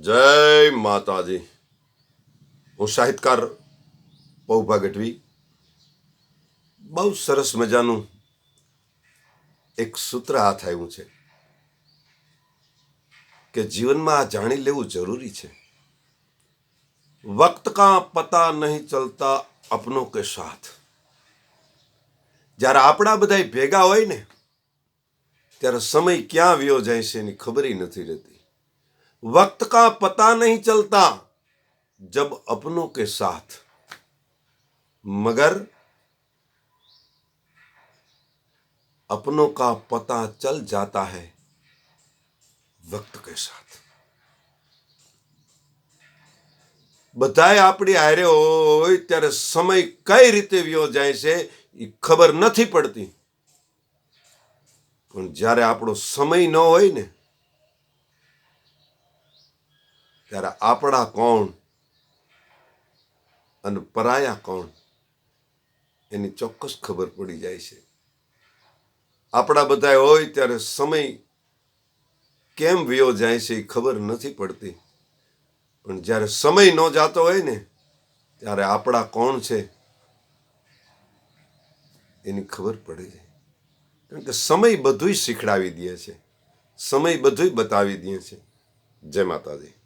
જય માતાજી. હું સાહિત્યકાર પૌભા ગઢવી બહુ સરસ મજાનું એક સૂત્ર હાથ આવ્યું છે કે જીવનમાં આ જાણી લેવું જરૂરી છે. વક્ત કા પતા નહીં ચલતા અપનો કે સાથ. જ્યારે આપણા બધા ભેગા હોય ને, ત્યારે સમય ક્યાં વ્યો જાય છે એની ખબર નથી રહેતી. वक्त का पता नहीं चलता जब अपनों के साथ मगर अपनों का पता चल जाता है वक्त के साथ બધાય આપણી હારે હોય ત્યારે સમય કઈ રીતે વ્યો જાય છે એ ખબર નથી પડતી પણ જ્યારે આપણો સમય ન હોય ને ત્યારે આપણા કોણ અને પરાયા કોણ એની ચોક્કસ ખબર પડી જાય છે. આપણા બધા હોય ત્યારે સમય કેમ વયો જાય છે એ ખબર નથી પડતી. પણ જ્યારે સમય ન જાતો હોય ને, ત્યારે આપણા કોણ છે એની ખબર પડી જાય કારણ કે સમય બધુંય શીખડાવી દે છે. સમય બધુંય બતાવી દે છે. જય માતાજી.